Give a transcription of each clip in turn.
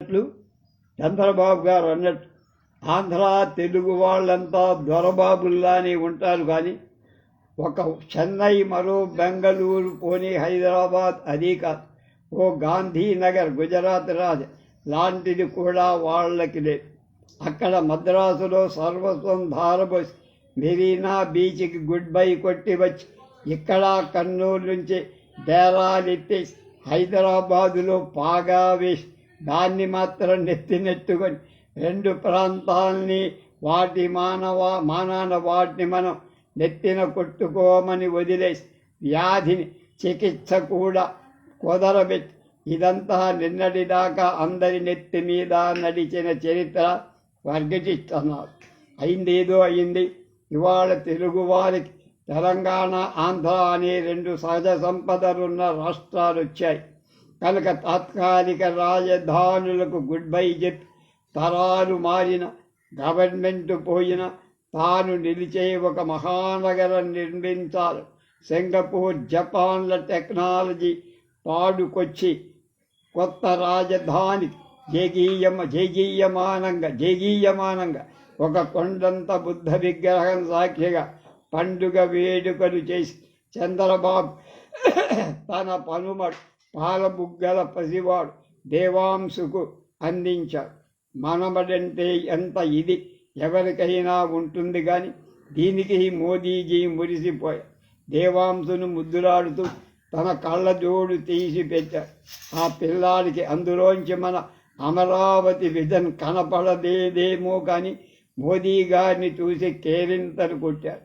అన్నట్లు చంద్రబాబు గారు అన్నట్టు ఆంధ్ర తెలుగు వాళ్ళంతా దొరబాబుల్లానే ఉంటారు కానీ ఒక చెన్నై మరో బెంగళూరు పోనీ హైదరాబాద్ అది కాదు. ఓ గాంధీనగర్ గుజరాత్ రాజ్ లాంటిది కూడా వాళ్ళకి లేదు. అక్కడ మద్రాసులో సర్వస్వం ధారబోసి మెరీనా బీచ్కి గుడ్ బై కొట్టి వచ్చి ఇక్కడ కర్నూలు నుంచి బేరాలెత్తేసి హైదరాబాదులో పాగా వేసి దాన్ని మాత్రం నెత్తినెత్తుకొని రెండు ప్రాంతాల్ని వాటి మానవ మానాన వాటిని మనం నెత్తిన కొట్టుకోమని వదిలేసి వ్యాధిని చికిత్స కూడా కుదరబెట్టి ఇదంతా నిన్నటిదాకా అందరి నెత్తి మీద నడిచిన చరిత్ర వర్గటిస్తున్నారు అయిందేదో అయింది. ఇవాళ తెలుగు వారికి తెలంగాణ ఆంధ్ర అనే రెండు సహజ సంపదలున్న రాష్ట్రాలు వచ్చాయి. కనుక తాత్కాలిక రాజధానులకు గుడ్ బై చెప్పి తరాలు మారిన గవర్నమెంట్ పోయిన తాను నిలిచే ఒక మహానగరం నిర్మించాలి. సింగపూర్ జపాన్ల టెక్నాలజీ పాడుకొచ్చి కొత్త రాజధాని జగీయమ జగీయమానంగా జగీయమానంగా ఒక కొండంత బుద్ధ విగ్రహం సాక్షిగా పండుగ వేడుకలు చేసి చంద్రబాబు తన పనుమడు పాలబుగ్గల పసివాడు దేవాంశుకు అందించాడు. మనమడంటే ఎంత ఇది? ఎవరికైనా ఉంటుంది కానీ దీనికి మోదీజీ మురిసిపోయాడు. దేవాంశును ముద్దులాడుతూ తన కళ్ళ జోడు తీసి పెట్టాడు. ఆ పిల్లాడికి అందులోంచి మన అమరావతి విజన్ కనపడదేదేమో కానీ మోదీ గారిని చూసి కేరింతలు కొట్టారు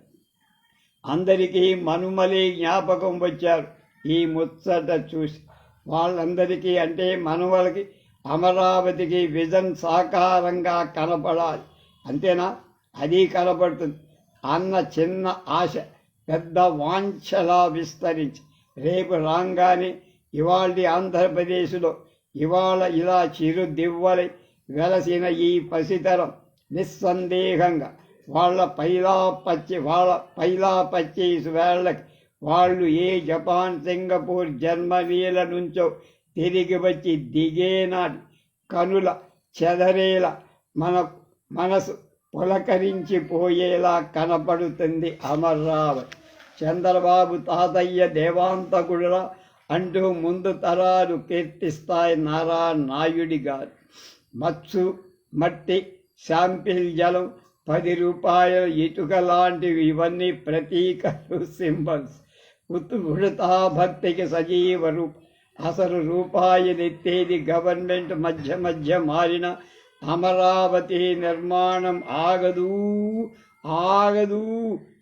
అందరికీ మనుమలే జ్ఞాపకం వచ్చారు. ఈ ముచ్చట చూసి వాళ్ళందరికీ అంటే మనవలకి అమరావతికి విజన్ సాకారంగా కనపడాలి. అంతేనా? అది కనపడుతుంది. అన్న చిన్న ఆశ పెద్ద వాంఛలా విస్తరించి. రేపు రాగానే ఇవాళ ఆంధ్రప్రదేశ్లో ఇవాళ ఇలా చిరు దివ్వలై వెలసిన ఈ పసితరం నిస్సందేహంగా వాళ్ళ పైలా పచ్చి వాళ్ళ పైలా పచ్చేసి వేళ్ళకి వాళ్ళు ఏ జపాన్ సింగపూర్ జర్మనీల నుంచో తిరిగి వచ్చి దిగేనాటి కనుల చెదరేలా మన మనసు పులకరించిపోయేలా కనపడుతుంది అమర్రావతి చంద్రబాబు తాతయ్య దేవాంతకుడురా అంటూ ముందు తరాలు కీర్తిస్తాయి నారా నాయుడి గారు. మత్సు మట్టి శాంపిల్ జలం పది రూపాయల ఇటుక లాంటివి ఇవన్నీ ప్రతీకలు సింబల్స్. ఉడతా భక్తికి సజీవ రూప అసలు రూపాయి నెత్తేది గవర్నమెంట్ మధ్య మధ్య మారిన అమరావతి నిర్మాణం ఆగదు ఆగదు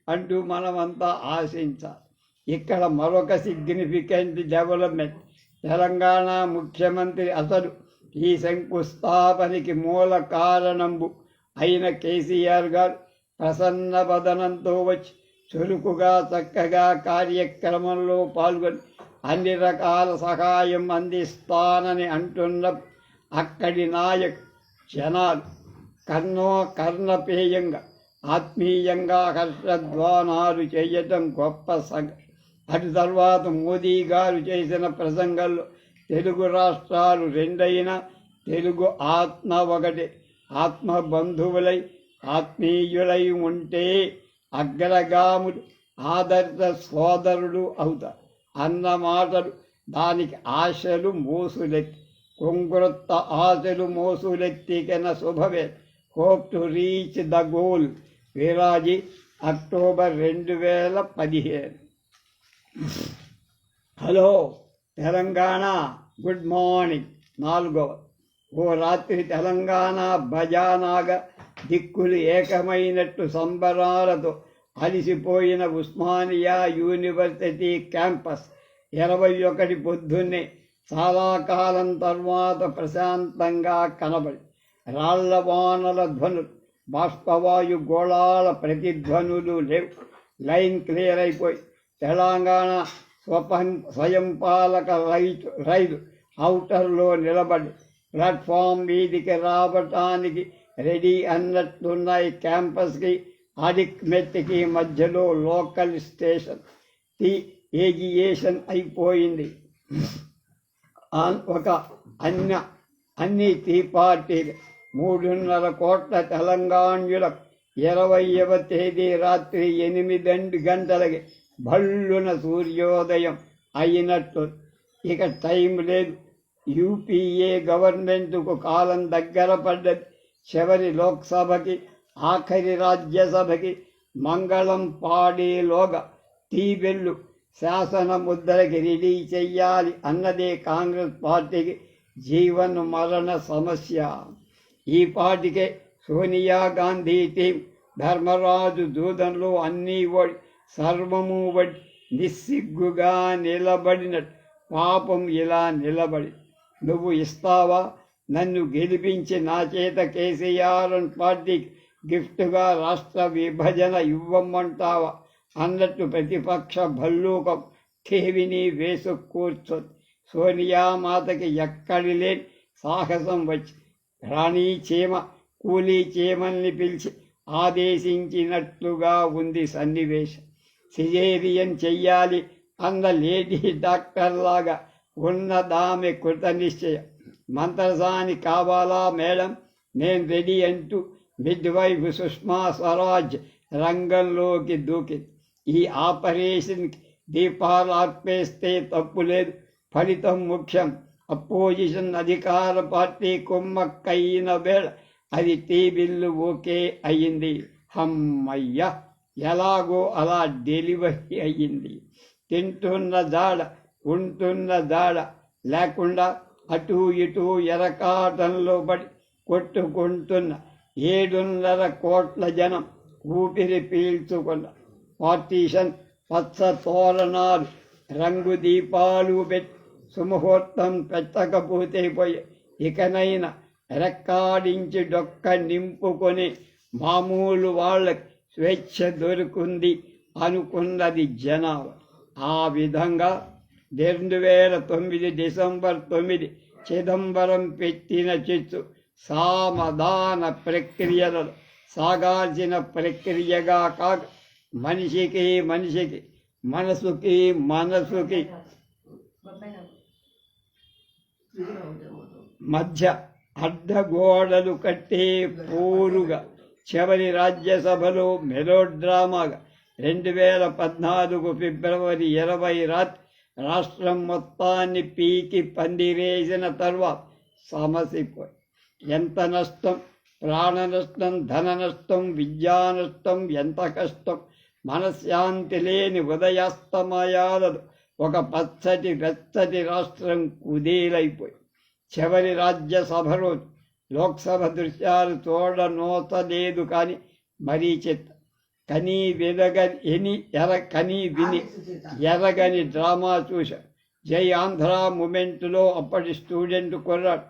అంటూ మనమంతా ఆశించాలి. ఇక్కడ మరొక సిగ్నిఫికెంట్ డెవలప్మెంట్ తెలంగాణ ముఖ్యమంత్రి అసలు ఈ శంకుస్థాపనకి మూల కారణంబు అయిన కేసీఆర్ గారు ప్రసన్న వదనంతో వచ్చి చురుకుగా చక్కగా కార్యక్రమంలో పాల్గొని అన్ని రకాల సహాయం అందిస్తానని అంటున్న అక్కడి నాయక్ జనాలు కర్ణో కర్ణపేయంగా ఆత్మీయంగా హర్షధ్వానాలు చేయటం గొప్ప సంఘ అటు తర్వాత మోదీ గారు చేసిన ప్రసంగంలో తెలుగు రాష్ట్రాలు రెండైన తెలుగు ఆత్మ ఒకటి. ఆత్మ బంధువులై ఆత్మీయులై ఉంటే అగ్రగాములు ఆదర్శ సోదరుడు అవుతారు అన్న మాటలు దానికి ఆశలు మోసులెత్తి కొంగురొత్త ఆశలు మోసులెత్తికెన శుభవే. Hope to reach the goal విరాజి October రెండు వేల పదిహేను. Hello Telangana good morning. నాలుగవ ఓ రాత్రి తెలంగాణ భజానాగ దిక్కులు ఏకమైనట్టు సంబరాలతో అలిసిపోయిన ఉస్మానియా యూనివర్సిటీ క్యాంపస్. ఇరవై ఒకటి పొద్దున్నే చాలా కాలం తర్వాత ప్రశాంతంగా కనబడి రాళ్ళ వానల ధ్వనులు బాష్పవాయు గోళాల ప్రతిధ్వనులు లేవు. లైన్ క్లియర్ అయిపోయి తెలంగాణ స్వపం స్వయం పాలక రైతు రైలు అవుటర్లో నిలబడి ప్లాట్ఫామ్ మీదికి రావటానికి రెడీ అన్నట్టున్నాయి క్యాంపస్కి అడిక్మెట్కి మధ్యలో లోకల్ స్టేషన్. టీ ఏజియేషన్ అయిపోయింది. ఒక అన్న అన్ని టీ పార్టీలు. మూడున్నర కోట్ల తెలంగాణ్యులకు ఇరవైవ తేదీ రాత్రి ఎనిమిది గంటలకి భళ్ళున సూర్యోదయం అయినట్టు. ఇక టైం లేదు. యూపీఏ గవర్నమెంట్కు కాలం దగ్గర పడ్డది. చివరి లోక్సభకి ఆఖరి రాజ్యసభకి మంగళం పాడేలోగా టీబిల్లు శాసన ముద్రకి రెడీ చెయ్యాలి అన్నదే కాంగ్రెస్ పార్టీకి జీవన మరణ సమస్య. ఈ పార్టీకే సోనియా గాంధీ టీం ధర్మరాజు దూదంలో అన్నీ వడి సర్వము వడి నిస్సిగ్గుగా నిలబడినట్టు పాపం ఇలా నిలబడి నువ్వు ఇస్తావా? నన్ను గెలిపించి నా చేత కేసీఆర్ పార్టీ గిఫ్ట్గా రాష్ట్ర విభజన ఇవ్వమంటావా? అన్నట్టు ప్రతిపక్ష భల్లూకం ఠేవిని వేసు కూర్చొని సోనియా మాతకి ఎక్కడి లేని సాహసం వచ్చి రాణి చీమ కూలీ చీమల్ని పిలిచి ఆదేశించినట్లుగా ఉంది సన్నివేశం. సిజేరియన్ చెయ్యాలి అన్న లేడీ డాక్టర్ లాగా ఉన్నదామె కృత నిశ్చయం మంత్రసాని కావాలా మేడం నేను రెడీ అంటూ మిడ్వైఫ్ సుష్మా స్వరాజ్ రంగంలోకి దూకి. ఈ ఆపరేషన్కి దీపాలు అర్పేస్తే తప్పు లేదు. ఫలితం ముఖ్యం. అపోజిషన్ అధికార పార్టీ కుమ్మక్కయిన వేళ అది టీ బిల్లు ఓకే అయ్యింది హమ్మయ్య! ఎలాగో అలా డెలివరీ అయ్యింది తింటున్న జాడ ఉంటున్న దాడ లేకుండా అటు ఇటు ఎరకాటంలో పడి కొట్టుకుంటున్న ఏడున్నర కోట్ల జనం ఊపిరి పీల్చుకున్న పార్టీషన్ పచ్చ తోరణాలు రంగు దీపాలు పెట్టి సుముహూర్తం పెట్టకపోతే పోయి ఇకనైనా రెక్కాడించి డొక్క నింపుకొని మామూలు వాళ్ళకి స్వేచ్ఛ దొరుకుంది అనుకున్నది జనాభా. ఆ విధంగా రెండు వేల తొమ్మిది డిసెంబర్ తొమ్మిది చిదంబరం పెట్టిన చిత్తు సామధాన ప్రక్రియలలో సాగాల్సిన ప్రక్రియగా కాక మనిషికి మనిషికి మనసుకి మనసుకి మధ్య అడ్డగోడలు కట్టే పోరుగా చివరి రాజ్యసభలో మెలోడ్రామాగా రెండు వేల పద్నాలుగు ఫిబ్రవరి ఇరవై రాత్రి రాష్ట్రం మొత్తాన్ని పీకి పందిరేసిన తర్వాత సమసిపోయి. ఎంత నష్టం? ప్రాణ నష్టం ధన నష్టం విద్యా నష్టం ఎంత కష్టం? మనశ్శాంతి లేని ఉదయాస్తమయాలలో ఒక పచ్చటి వెచ్చటి రాష్ట్రం కుదేలైపోయి. చివరి రాజ్యసభ రోజు. లోక్సభ దృశ్యాలు చూడనోతలేదు కానీ మరీ చెత్త కనీ వినగని ఎని ఎర కనీ విని ఎరగని డ్రామా చూశా. జై ఆంధ్ర మూమెంట్లో అప్పటి స్టూడెంట్ కుర్రాడు.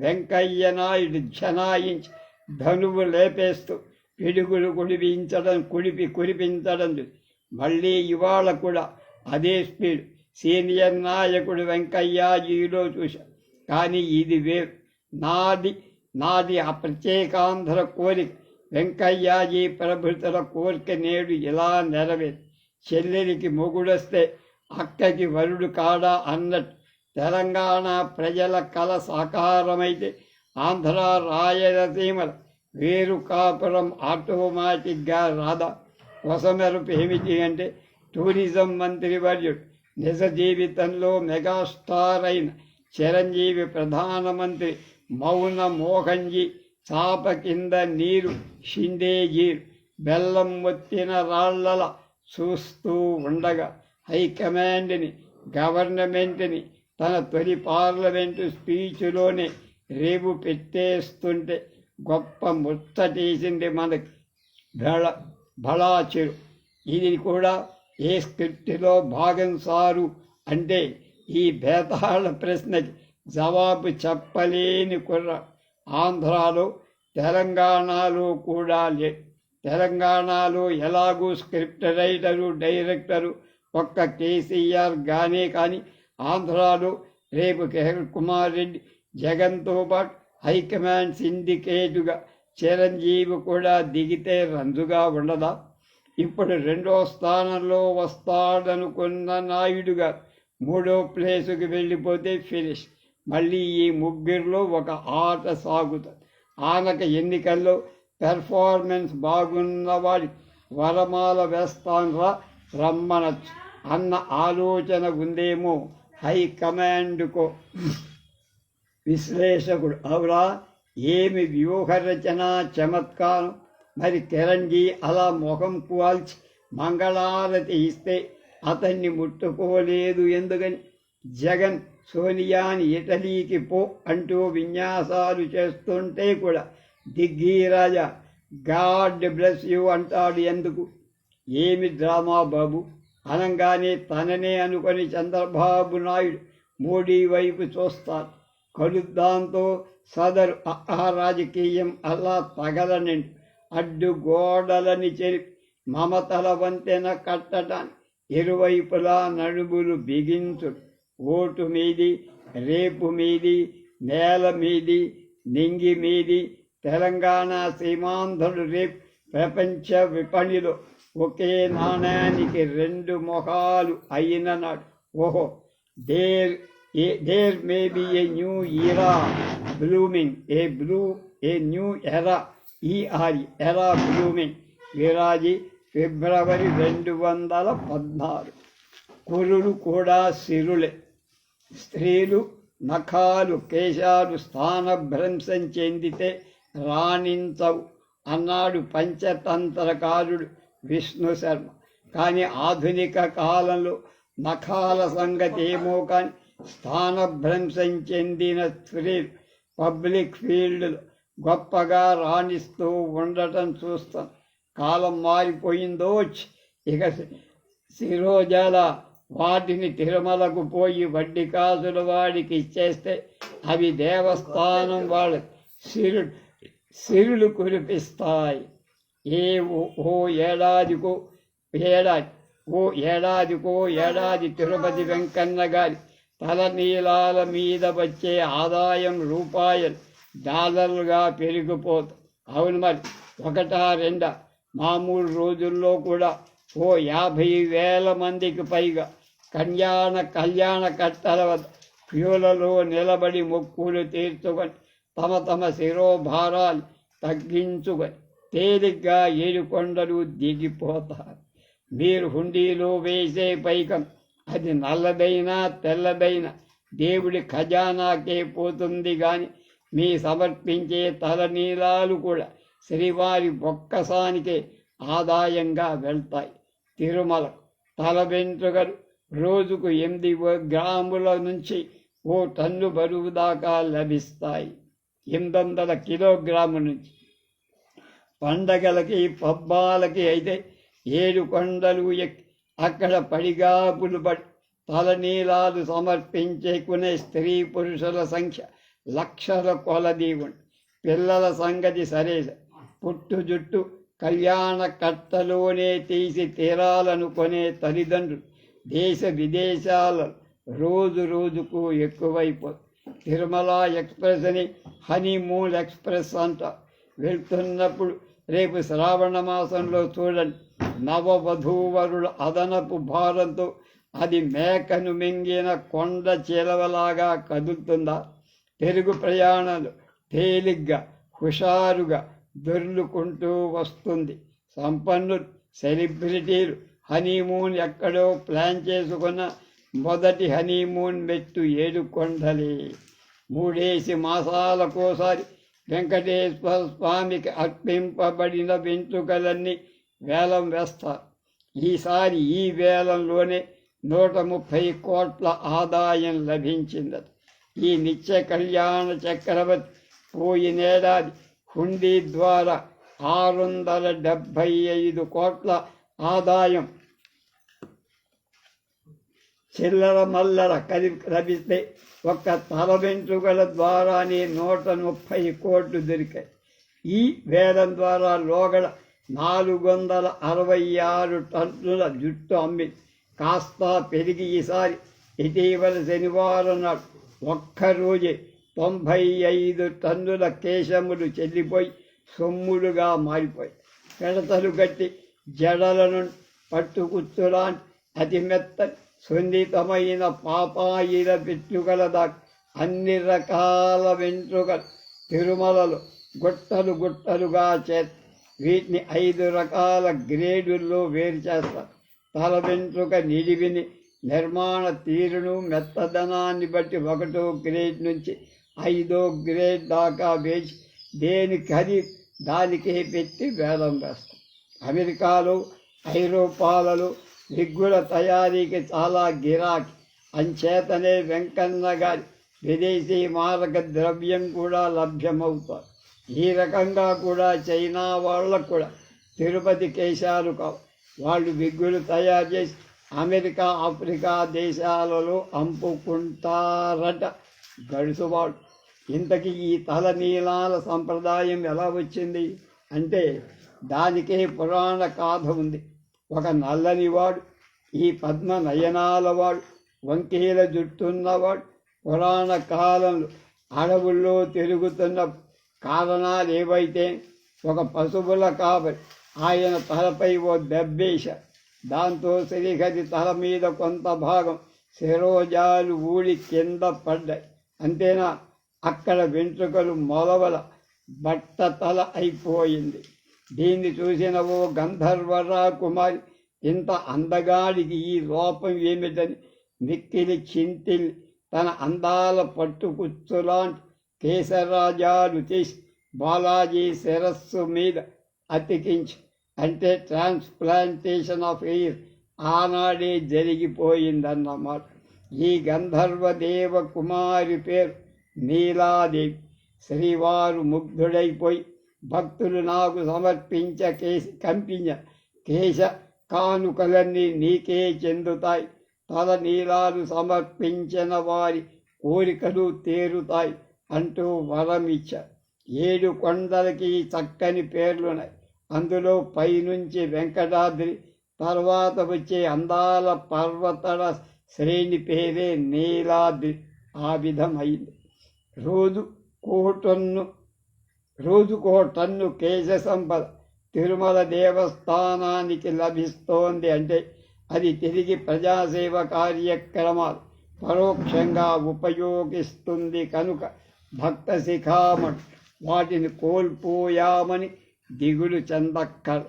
వెంకయ్య నాయుడు జనాయించి ధనువు లేపేస్తూ పిడుగులు కుడిపించడం కుడిపి కురిపించడం మళ్ళీ ఇవాళ కూడా అదే స్పీడ్. సీనియర్ నాయకుడు వెంకయ్యాజీలో చూశా. కానీ ఇది వేరు. నాది నాది ఆ ప్రత్యేకాంధ్ర కోరిక. వెంకయ్యాజీ ప్రభుతుల కోరిక నేడు ఇలా నెరవేరు చెల్లెలికి మొగుడొస్తే అక్కకి వరుడు కాడా అన్నట్టు. తెలంగాణ ప్రజల కళ సాకారమైతే ఆంధ్ర రాయలసీమల వేరు కాపురం ఆటోమేటిక్గా రాదా? కొసమెరుపు ఏమిటి అంటే టూరిజం మంత్రి వర్యుడు నిజ జీవితంలో మెగాస్టార్ అయిన చిరంజీవి ప్రధానమంత్రి మౌన మోహన్జీ చాప కింద నీరు షిండేజీర్ బెల్లం మొత్తిన రాళ్ళల చూస్తూ ఉండగా హైకమాండ్ని గవర్నమెంట్ని తన తొలి పార్లమెంటు స్పీచ్లోనే రేపు పెట్టేస్తుంటే గొప్ప ముచ్చటేసింది మనకి బళ బళాచెరు. ఇది కూడా ఏ స్క్రిప్ట్లో భాగం సారు అంటే ఈ భేతాళ ప్రశ్నకి జవాబు చెప్పలేని కుర్ర. ఆంధ్రాలో తెలంగాణలో కూడా లే తెలంగాణలో ఎలాగూ స్క్రిప్ట్ రైటరు డైరెక్టరు ఒక్క కేసీఆర్ గానే కానీ ఆంధ్రాలో రేపు కిరణ్ కుమార్ రెడ్డి జగన్తో పాటు హైకమాండ్ సిండికేటుగా చిరంజీవి కూడా దిగితే రంజుగా ఉండదా? ఇప్పుడు రెండో స్థానంలో వస్తాడనుకున్న నాయుడు గారు మూడో ప్లేసుకి వెళ్ళిపోతే ఫినిష్. మళ్ళీ ఈ ముగ్గురిలో ఒక ఆట సాగుతుంది. ఆనక ఎన్నికల్లో పెర్ఫార్మెన్స్ బాగున్నవాడి వరమాల వేస్తాన్రా రమ్మనచ్చు. అన్న ఆలోచన ఉందేమో హైకమాండ్కో విశ్లేషకుడు. అవురా ఏమి వ్యూహరచన చమత్కారం? మరి కిరణ్జీ అలా ముఖం కూల్చి మంగళారతి ఇస్తే అతన్ని ముట్టుకోలేదు ఎందుకని? జగన్ సోనియాని ఇటలీకి పో అంటూ విన్యాసాలు చేస్తుంటే కూడా దిగ్గీరాజా గాడ్ బ్లెస్ యూ అంటాడు ఎందుకు? ఏమి డ్రామా బాబు? అనగానే తననే అనుకొని చంద్రబాబు నాయుడు మోడీ వైపు చూస్తారు కలుద్దాంతో సదరు ఆ రాజకీయం అలా తగలనండి. అడ్డు గోడలని చెరిపి మమతల వంతెన కట్టడానికి ఇరువైపులా నడుములు బిగించుడు. ఓటు మీది రేపు మీది నేల మీది నింగి మీది తెలంగాణ సీమాంధ్రుడు రేపు ప్రపంచ విపణిలో ఒకే నాణానికి రెండు మొహాలు అయిన నాడు ఓహో there there may be a new era blooming a blue a new era ఈ ఎరా బ్లూమింగ్. విరాజి ఫిబ్రవరి రెండు వందల పద్నాలుగు. కురులు కూడా సిరులే. స్త్రీలు నఖాలు కేశాలు స్థానభ్రంశం చెందితే రాణించవు. అన్నాడు పంచతంత్రకారుడు విష్ణు శర్మ. కానీ ఆధునిక కాలంలో నఖాల సంగతి ఏమో కానీ స్థానభ్రంశం చెందిన స్త్రీలు పబ్లిక్ ఫీల్డ్లో గొప్పగా రాణిస్తూ ఉండటం చూస్తాం. కాలం మారిపోయిందో ఇక శిరోజాల వాటిని తిరుమలకు పోయి వడ్డీ కాసుల వాడికి ఇచ్చేస్తే అవి దేవస్థానం వాళ్ళ సిరు సిరులు కురిపిస్తాయి. ఏ ఓ ఏడాదికో ఏడాది ఓ ఏడాదికో ఏడాది తిరుపతి వెంకన్న గారి తలనీలాల మీద వచ్చే ఆదాయం రూపాయలు డాలర్లుగా పెరిగిపోతుంది అవును మరి ఒకటా రెండా? మామూలు రోజుల్లో కూడా ఓ యాభై వేల మందికి పైగా కళ్యాణ కళ్యాణ కట్టల వద్ద క్యూలలో నిలబడి మొక్కులు తీర్చుకొని తమ తమ శిరోభారాలు తగ్గించుకొని తేలిగ్గా ఏడుకొండలు దిగిపోతారు. మీరు హుండీలో వేసే పైకం అది నల్లదైనా తెల్లదైనా దేవుడి ఖజానాకే పోతుంది కానీ మీ సమర్పించే తలనీలాలు కూడా శ్రీవారి బొక్కసానికే ఆదాయంగా వెళ్తాయి. తిరుమల తల రోజుకు ఎనిమిది గ్రాముల నుంచి ఓ టన్ను బరువు దాకా లభిస్తాయి. ఎనిమిది వందల కిలోగ్రాముల నుంచి. పండగలకి పబ్బాలకి అయితే ఏడు కొండలు ఎక్కి అక్కడ పడిగాపులు పడి తలనీలాలు సమర్పించేకునే స్త్రీ పురుషుల సంఖ్య లక్షల కొలది పిల్లల సంగతి సరే పుట్టు జుట్టు కళ్యాణకర్తలోనే తీసి తీరాలనుకునే తల్లిదండ్రులు దేశ విదేశాల రోజు రోజుకు ఎక్కువైపో తిరుమల ఎక్స్ప్రెస్ అని హనీమూన్ ఎక్స్ప్రెస్ అంట. వెళ్తున్నప్పుడు రేపు శ్రావణ మాసంలో చూడండి. నవవధూవరుల అదనపు భారంతో అది మేకను మింగిన కొండ చిలవలాగా కదులుతుందా? తెలుగు ప్రయాణాలు తేలిగ్గా హుషారుగా దొర్లుకుంటూ వస్తుంది. సంపన్నులు సెలబ్రిటీలు హనీమూన్ ఎక్కడో ప్లాన్ చేసుకున్న మొదటి హనీమూన్ మెట్టు ఏడుకొండలే. మూడేసి మాసాలకోసారి వెంకటేశ్వర స్వామికి అర్పింపబడిన వెంట్రుకలన్నీ వేలం వేస్తారు ఈసారి ఈ వేలంలోనే నూట ముప్పై కోట్ల ఆదాయం లభించిందట. ఈ నిత్య కళ్యాణ చక్రవర్తి పోయినేడాది హుండీ ద్వారా ఆరు వందల డెబ్భై ఐదు కోట్ల ఆదాయం. చిల్లర మల్లర కలి లభిస్తే ఒక్క తల వెంట్రుకల ద్వారానే నూట ముప్పై కోట్లు దొరికాయి. ఈ వేలం ద్వారా లోగడ నాలుగు వందల అరవై ఆరు టన్నుల జుట్టు అమ్మి కాస్త పెరిగి ఈసారి ఇటీవల శనివారం నాడు ఒక్కరోజే తొంభై ఐదు టన్నుల కేశములు చెల్లిపోయి సొమ్ములుగా మారిపోయి పిడతలు గట్టి జడలను పట్టుకుచ్చులాంటి అతి మెత్త సున్నితమైన పాపాయిల పెట్టుగల దాకా అన్ని రకాల వెంట్రుకలు తిరుమలలో గుట్టలు గుట్టలుగా చే వీటిని ఐదు రకాల గ్రేడుల్లో వేరు చేస్తారు తల వెంట్రుక నిడివిని నిర్మాణ తీరును మెత్తదనాన్ని బట్టి ఒకటో గ్రేడ్ నుంచి ఐదో గ్రేడ్ దాకా వేచి దేని ఖరీదు దానికే పెట్టి వేలం వేస్తాం అమెరికాలో ఐరోపాలలో విగ్గుల తయారీకి చాలా గిరాకీ. అంచేతనే వెంకన్న గారి విదేశీ మారక ద్రవ్యం కూడా లభ్యమవుతారు ఈ రకంగా కూడా చైనా వాళ్ళకు కూడా తిరుపతి కేశాలు కావు. వాళ్ళు విగ్గులు తయారు చేసి అమెరికా ఆఫ్రికా దేశాలలో అమ్ముకుంటారట గడుసువాడు ఇంతకీ ఈ తలనీలాల సంప్రదాయం ఎలా వచ్చింది? అంటే దానికే పురాణ గాథ ఉంది. ఒక నల్లనివాడు ఈ పద్మ నయనాలవాడు వంకీల జుట్టున్నవాడు పురాణ కాలంలో అడవుల్లో తిరుగుతున్న కారణాలు ఏవైతే ఒక పశువుల కాబట్టి ఆయన తలపై ఓ దెబ్బేశ. దాంతో శ్రీహరి తల మీద కొంత భాగం శిరోజాలు ఊడి కింద పడ్డాయి. అంతేనా? అక్కడ వెంట్రుకలు మొలవల బట్ట తల అయిపోయింది. దీన్ని చూసిన ఓ గంధర్వరా కుమారి ఇంత అందగాడికి ఈ లోపం ఏమిటని మిక్కిలి చింతిల్ తన అందాల పట్టుకుచ్చులాంటి కేశరాజాలు తీసి బాలాజీ శిరస్సు మీద అతికించి అంటే ట్రాన్స్ప్లాంటేషన్ ఆఫ్ ఎయిర్ ఆనాడే జరిగిపోయిందన్నమాట. ఈ గంధర్వదేవ కుమారి పేరు నీలాదేవి శ్రీవారు ముగ్ధుడైపోయి భక్తులు నాకు సమర్పించ కేసి కంపించ కేశ కానుకలన్నీ నీకే చెందుతాయి. తల నీలాలు సమర్పించిన వారి కోరికలు తేరుతాయి అంటూ వరమిచ్చ. ఏడు కొండలకి చక్కని పేర్లున్నాయి. అందులో పైనుంచి వెంకటాద్రి తర్వాత వచ్చే అందాల పర్వతల శ్రేణి పేరే నీలాద్రి. ఆ విధమైంది రోజు కోటన్ను రోజుకో టన్ను కేశ సంపద తిరుమల దేవస్థానానికి లభిస్తోంది అంటే అది తిరిగి ప్రజాసేవ కార్యక్రమాలు పరోక్షంగా ఉపయోగిస్తుంది కనుక భక్త శిఖామణి వాటిని కోల్పోయామని దిగులు చెందక్కర్.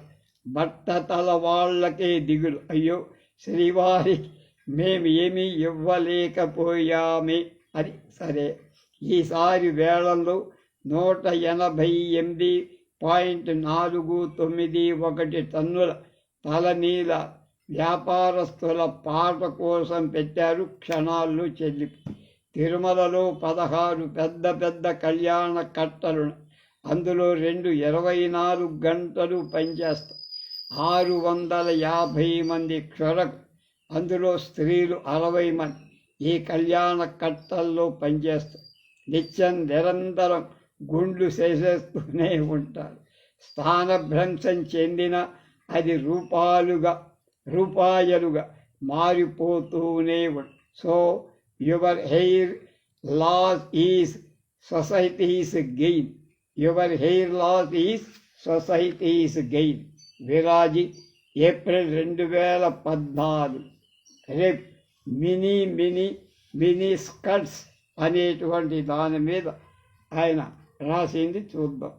బట్టతల వాళ్ళకే దిగులు. అయ్యో శ్రీవారికి మేము ఏమీ ఇవ్వలేకపోయామే. అది సరే. ఈసారి వేళల్లో నూట ఎనభై ఎనిమిది పాయింట్ నాలుగు తొమ్మిది ఒకటి టన్నుల తలనీల వ్యాపారస్తుల పాట కోసం పెట్టారు క్షణాల్లో చెల్లి. తిరుమలలో పదహారు పెద్ద పెద్ద కళ్యాణ కట్టలు అందులో రెండు ఇరవై నాలుగు గంటలు పనిచేస్తాయి. ఆరు వందల యాభై మంది క్షురకు అందులో స్త్రీలు అరవై మంది ఈ కళ్యాణ కట్టల్లో పనిచేస్తారు నిత్యం నిరంతరం గుండ్లు చేసేస్తూనే ఉంటారు. స్థానభ్రంశం చెందిన అది రూపాలుగా రూపాయలుగా మారిపోతూనే ఉంటుంది so your hair loss is society's gain your hair loss is society's gain విరాజి April రెండు వేల పద్నాలుగు. రేపు మినీ మినీ మినీ స్కర్ట్స్ అనేటువంటి దాని మీద ఆయన రాసింది చూద్దాం.